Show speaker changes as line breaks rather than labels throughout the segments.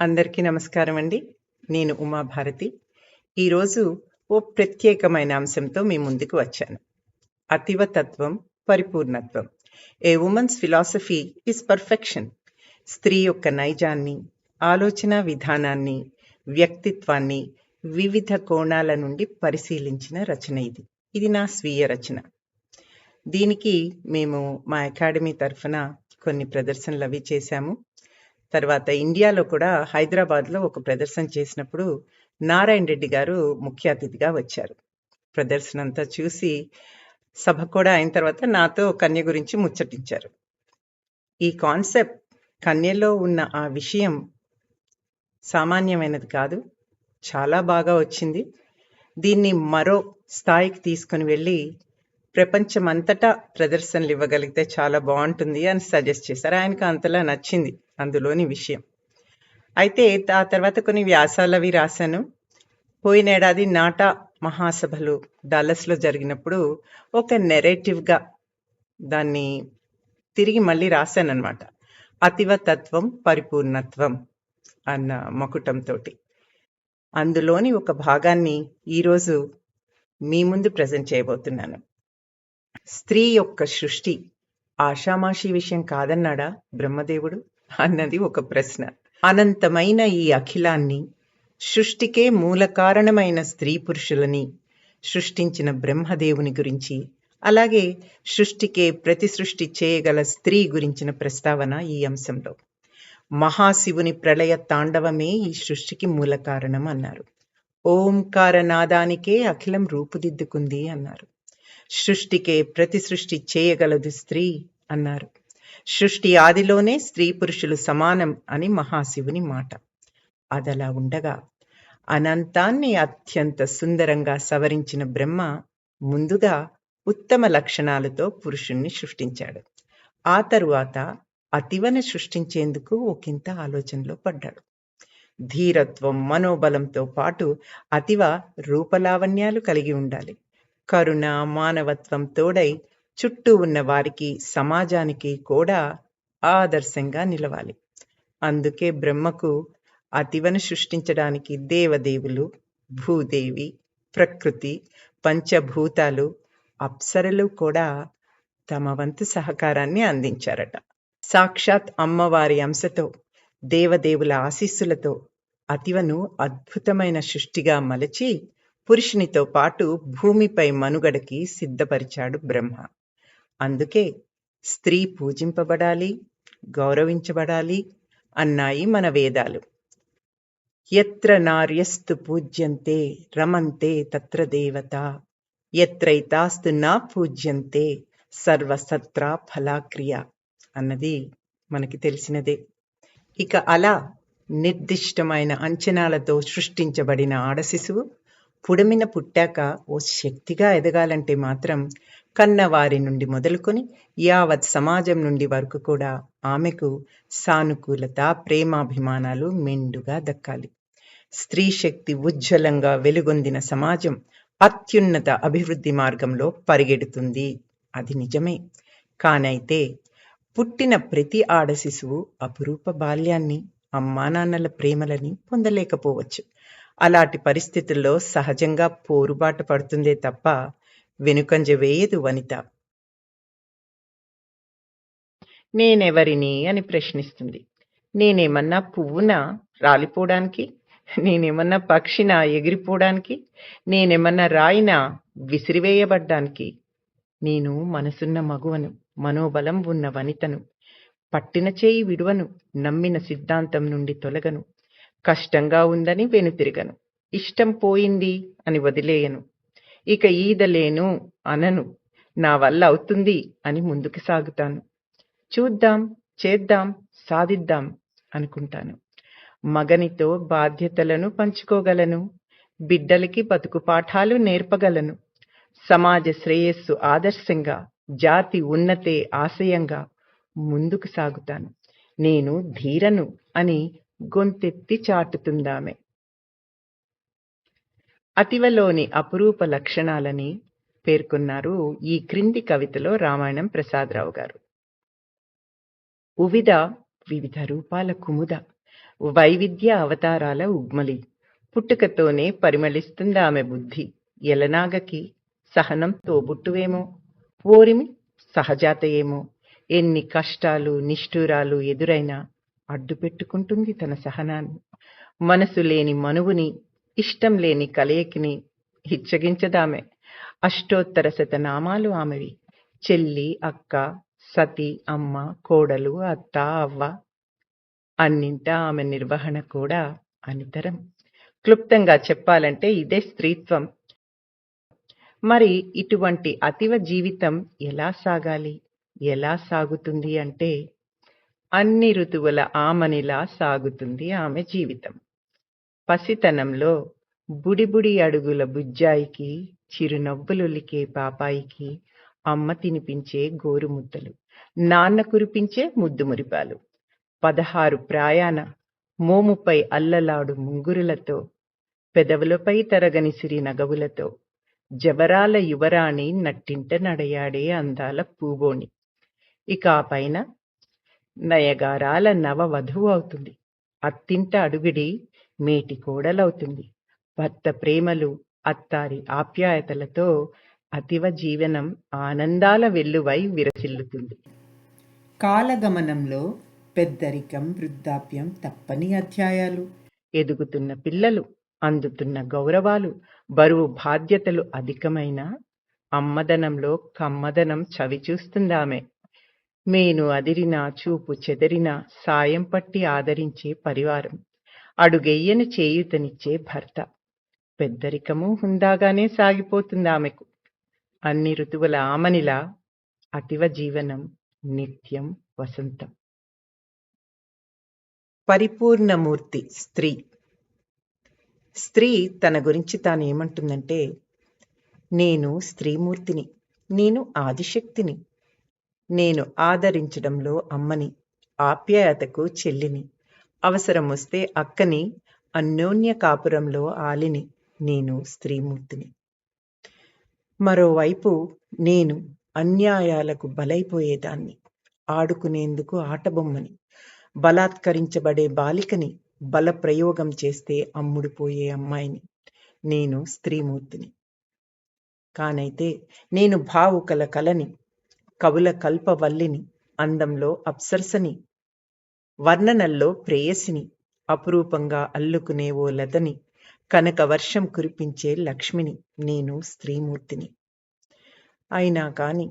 అందరికీ నమస్కారం అండి. నేను ఉమాభారతి ఈరోజు ఓ ప్రత్యేకమైన అంశంతో మీ ముందుకు వచ్చాను. అతివ తత్వం పరిపూర్ణత్వం. A women's philosophy is perfection స్త్రీ యొక్క నైజాన్ని ఆలోచన విధానాన్ని వ్యక్తిత్వాన్ని వివిధ కోణాల నుండి పరిశీలించిన రచన ఇది. ఇది నా స్వీయ రచన. దీనికి మేము మా అకాడమీ తరఫున కొన్ని ప్రదర్శనలు అవి చేశాము. తర్వాత ఇండియాలో కూడా హైదరాబాద్లో ఒక ప్రదర్శన చేసినప్పుడు నారాయణ రెడ్డి గారు ముఖ్య అతిథిగా వచ్చారు. ప్రదర్శన అంతా చూసి సభ కూడా అయిన తర్వాత నాతో కన్య గురించి ముచ్చటించారు. ఈ కాన్సెప్ట్ కన్యలో ఉన్న ఆ విషయం సామాన్యమైనది కాదు చాలా బాగా వచ్చింది. దీన్ని మరో స్థాయికి తీసుకుని వెళ్ళి ప్రపంచమంతటా ప్రదర్శనలు ఇవ్వగలిగితే చాలా బాగుంటుంది అని సజెస్ట్ చేశారు. ఆయనకు అంతలా నచ్చింది అందులోని విషయం. అయితే ఆ తర్వాత కొన్ని వ్యాసాలు అవి రాశాను. పోయిన ఏడాది నాటా మహాసభలు డల్లస్లో జరిగినప్పుడు ఒక నెరేటివ్గా దాన్ని తిరిగి మళ్ళీ రాశాను అనమాట అతివ తత్వం పరిపూర్ణత్వం అన్న మకుటంతో అందులోని ఒక భాగాన్ని ఈరోజు మీ ముందు ప్రజెంట్ చేయబోతున్నాను. స్త్రీ యొక్క సృష్టి ఆషామాషి విషయం కాదన్నాడా బ్రహ్మదేవుడు? అన్నది ఒక ప్రశ్న. అనంతమైన ఈ అఖిలాన్ని సృష్టికే మూల కారణమైన స్త్రీ పురుషులని సృష్టించిన బ్రహ్మదేవుని గురించి అలాగే సృష్టికే ప్రతి సృష్టి చేయగల స్త్రీ గురించిన ప్రస్తావన ఈ అంశంలో. మహాశివుని ప్రళయ తాండవమే ఈ సృష్టికి మూల కారణం అన్నారు. ఓంకార నాదానికే అఖిలం రూపుదిద్దుకుంది అన్నారు. సృష్టికే ప్రతి సృష్టి చేయగలదు స్త్రీ అన్నారు. సృష్టి ఆదిలోనే స్త్రీ పురుషులు సమానం అని మహాశివుని మాట. అదలా ఉండగా అనంతాన్ని అత్యంత సుందరంగా సవరించిన బ్రహ్మ ముందుగా ఉత్తమ లక్షణాలతో పురుషుణ్ణి సృష్టించాడు. ఆ తరువాత అతివన సృష్టించేందుకు ఒకంత ఆలోచనలో పడ్డాడు. ధీరత్వం మనోబలంతో పాటు అతివ రూపలావణ్యాలు కలిగి ఉండాలి. కరుణ మానవత్వం తోడై చుట్టూ ఉన్న వారికి సమాజానికి కూడా ఆదర్శంగా నిలవాలి. అందుకే బ్రహ్మకు అతివను సృష్టించడానికి దేవదేవులు భూదేవి ప్రకృతి పంచభూతాలు అప్సరలు కూడా తమ వంతు సహకారాన్ని అందించారట. సాక్షాత్ అమ్మవారి అంశతో దేవదేవుల ఆశీస్సులతో అతివను అద్భుతమైన సృష్టిగా మలచి పురుషునితో పాటు భూమిపై మనుగడకి సిద్ధపరిచాడు బ్రహ్మ. అందుకే స్త్రీ పూజింపబడాలి గౌరవించబడాలి అన్నాయి మన వేదాలు. ఎత్ర నార్యస్తు పూజ్యంతే రమంతే తత్ర దేవత. ఎత్రైతాస్తు నా పూజ్యంతే సర్వసత్ర ఫలాక్రియ అన్నది మనకి తెలిసినదే. ఇక అలా నిర్దిష్టమైన అంచనాలతో సృష్టించబడిన ఆడశిశువు పుడమిన పుట్టాక ఓ శక్తిగా ఎదగాలంటే మాత్రం కన్నవారి నుండి మొదలుకొని యావత్ సమాజం నుండి వరకు కూడా ఆమెకు సానుకూలత ప్రేమాభిమానాలు మెండుగా దక్కాలి. స్త్రీ శక్తి ఉజ్వలంగా వెలుగొందిన సమాజం అత్యున్నత అభివృద్ధి మార్గంలో పరిగెడుతుంది. అది నిజమే. కానైతే పుట్టిన ప్రతి ఆడ శిశువు అపురూప బాల్యాన్ని అమ్మానాన్నల ప్రేమలని పొందలేకపోవచ్చు. అలాంటి పరిస్థితుల్లో సహజంగా పోరుబాట పడుతుందే తప్ప వెనుకంజ వేయదు వనిత. నేనెవరిని అని ప్రశ్నిస్తుంది. నేనేమన్నా పువ్వునా రాలిపోవడానికి? నేనేమన్నా పక్షినా ఎగిరిపోవడానికి? నేనేమన్నా రాయినా విసిరివేయబడ్డానికి? నేను మనసున్న మగువను మనోబలం ఉన్న వనితను పట్టిన చేయి విడువను నమ్మిన సిద్ధాంతం నుండి తొలగను కష్టంగా ఉందని వెనుతిరగను. ఇష్టం పోయింది అని వదిలేయను. ఇక ఈదలేను అనను. నా వల్ల అవుతుంది అని ముందుకు సాగుతాను. చూద్దాం చేద్దాం సాధిద్దాం అనుకుంటాను. మగనితో బాధ్యతలను పంచుకోగలను. బిడ్డలకి బతుకు పాఠాలు నేర్పగలను. సమాజ శ్రేయస్సు ఆదర్శంగా జాతి ఉన్నతే ఆశయంగా ముందుకు సాగుతాను. నేను ధీరను అని గొంతెత్తి చాటుతుందామె. అతివలోని అపురూప లక్షణాలని పేర్కొన్నారు ఈ క్రింది కవితలో రామాయణం ప్రసాదరావు గారు. ఉవిద వివిధ రూపాల కుముద వైవిధ్య అవతారాల ఉగ్మలి పుట్టుకతోనే పరిమళిస్తుందామె బుద్ధి ఎలనాగకి సహనం తోబుట్టువేమో ఓరిమి సహజాతయేమో ఎన్ని కష్టాలు నిష్ఠూరాలు ఎదురైనా అడ్డు పెట్టుకుంటుంది తన సహనాన్ని. మనసు లేని మనువుని ఇష్టం లేని కలయికిని హిచ్చగించదామె. అష్టోత్తర శతనామాలు ఆమెవి. చెల్లి అక్క సతి అమ్మ కోడలు అత్త అవ్వ అన్నింటా ఆమె నిర్వహణ కూడా అనితరం. క్లుప్తంగా చెప్పాలంటే ఇదే స్త్రీత్వం. మరి ఇటువంటి అతివ జీవితం ఎలా సాగాలి? ఎలా సాగుతుంది అంటే అన్ని ఋతువుల ఆమనిలా సాగుతుంది ఆమె జీవితం. పసితనంలో బుడిబుడి అడుగుల బుజ్జాయికి చిరునవ్వులొలికే పాపాయికి అమ్మ తినిపించే గోరుముద్దలు నాన్న కురిపించే ముద్దు మురిపాలు పదహారు ప్రయాణ మోముపై అల్లలాడు ముంగురులతో పెదవులపై తరగని సిరి నగవులతో జవరాల యువరాణి నట్టింట నడయాడే అందాల పూబోణి ఇక ఆ పైన నయగారాల నవ వధువు అవుతుంది. అత్తింట అడుగుడి మేటి కోడలవుతుంది. భర్త ప్రేమలు అత్తారి ఆప్యాయతలతో అతివ జీవనం ఆనందాల వెల్లువై విరసిల్లుతుంది. కాలగమనంలో పెద్దరికం వృద్ధాప్యం తప్పని అధ్యాయాలు. ఎదుగుతున్న పిల్లలు అందుతున్న గౌరవాలు బరువు బాధ్యతలు అధికమైన అమ్మదనంలో కమ్మదనం చవిచూస్తుందామె. మేను అదిరిన చూపు చెదరిన సాయం పట్టి ఆదరించే పరివారం. అడుగెయ్యని చేయూతనిచ్చే భర్త. పెద్దరికము హుందాగానే సాగిపోతుంది ఆమెకు. అన్ని ఋతువుల ఆమనిలా అతివ జీవనం నిత్యం వసంతం. పరిపూర్ణమూర్తి స్త్రీ. స్త్రీ తన గురించి తాను ఏమంటుందంటే నేను స్త్రీమూర్తిని నేను ఆదిశక్తిని నేను ఆదరించడంలో అమ్మని ఆప్యాయతకు చెల్లిని. అవసరం వస్తే అక్కని అన్యోన్య కాపురంలో ఆలిని నేను స్త్రీమూర్తిని. మరోవైపు నేను అన్యాయాలకు బలైపోయేదాన్ని ఆడుకునేందుకు ఆటబొమ్మని బలాత్కరించబడే బాలికని బలప్రయోగం చేస్తే అమ్ముడుపోయే అమ్మాయిని నేను స్త్రీమూర్తిని. కానైతే నేను భావుకల కలని కవుల కల్పవల్లిని అందంలో అప్సరసని వర్ణనల్లో ప్రేయసిని అపురూపంగా అల్లుకునే ఓ లతని కనక వర్షం కురిపించే లక్ష్మిని నేను స్త్రీమూర్తిని. అయినా కాని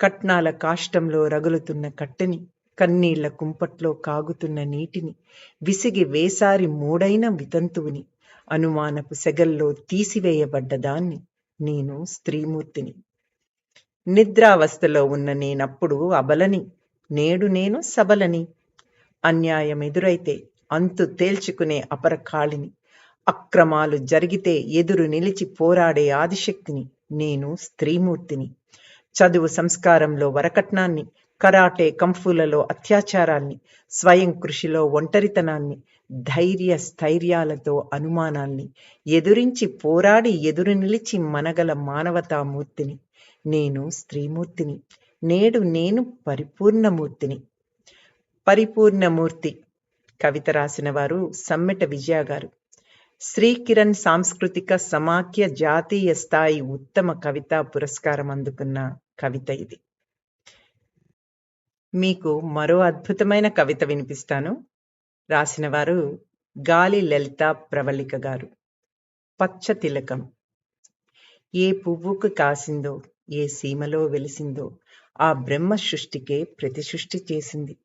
కట్నాల కాష్టంలో రగులుతున్న కట్టెని కన్నీళ్ళ కుంపట్లో కాగుతున్న నీటిని విసిగి వేసారి మూడైన వితంతువుని అనుమానపు సెగల్లో తీసివేయబడ్డదాన్ని నేను స్త్రీమూర్తిని. నిద్రావస్థలో ఉన్న నేనప్పుడు అబలని నేడు నేను సబలని. అన్యాయం ఎదురైతే అంతు తేల్చుకునే అపరకాళిని అక్రమాలు జరిగితే ఎదురు నిలిచి పోరాడే ఆదిశక్తిని నేను స్త్రీమూర్తిని. చదువు సంస్కారంలో వరకట్నాన్ని కరాటే కంఫులలో అత్యాచారాన్ని స్వయం కృషిలో ఒంటరితనాన్ని ధైర్య స్థైర్యాలతో అనుమానాల్ని ఎదురించి పోరాడి ఎదురు నిలిచి మనగల మానవతామూర్తిని నేను స్త్రీమూర్తిని. నేడు నేను పరిపూర్ణమూర్తిని. పరిపూర్ణమూర్తి. కవిత రాసిన వారు సమ్మెట విజయ గారు. శ్రీకిరణ్ సాంస్కృతిక సమాఖ్య జాతీయ స్థాయి ఉత్తమ కవితా పురస్కారం అందుకున్న కవిత ఇది. మీకు మరో అద్భుతమైన కవిత వినిపిస్తాను. రాసిన వారు గాలి లలిత ప్రవళిక గారు. పచ్చ తిలకం. ఏ పువ్వుకు కాసిందో ఏ సీమలో వెలిసిందో ఆ బ్రహ్మ సృష్టికే ప్రతి సృష్టి చేసింది.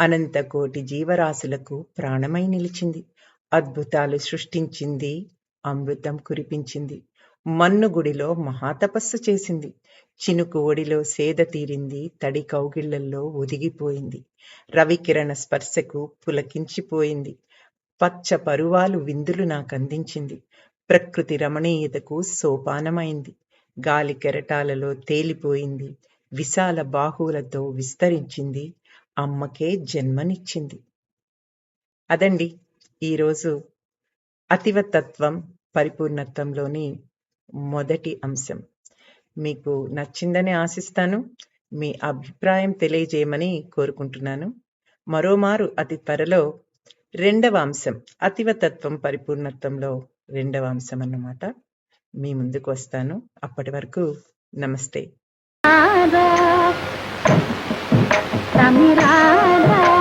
అనంత కోటి జీవరాశులకు ప్రాణమై నిలిచింది. అద్భుతాలు సృష్టించింది అమృతం కురిపించింది. మన్ను గుడిలో మహాతపస్సు చేసింది. చినుకు ఒడిలో సేద తీరింది తడి కౌగిళ్ళల్లో ఒదిగిపోయింది. రవికిరణ స్పర్శకు పులకించిపోయింది. పచ్చ పరువాలు విందులు నాకందించింది. ప్రకృతి రమణీయతకు సోపానమైంది. గాలి కెరటాలలో తేలిపోయింది. విశాల బాహువులతో విస్తరించింది. అమ్మకే జన్మనిచ్చింది. అదండి ఈరోజు అతివతత్వం పరిపూర్ణత్వంలోని మొదటి అంశం. మీకు నచ్చిందని ఆశిస్తాను. మీ అభిప్రాయం తెలియజేయమని కోరుకుంటున్నాను. మరోమారు అతి త్వరలో రెండవ అంశం. అతివతత్వం పరిపూర్ణత్వంలో రెండవ అంశం అన్నమాట. మీ ముందుకు వస్తాను. అప్పటి వరకు నమస్తే.
రాధా తమిరాధా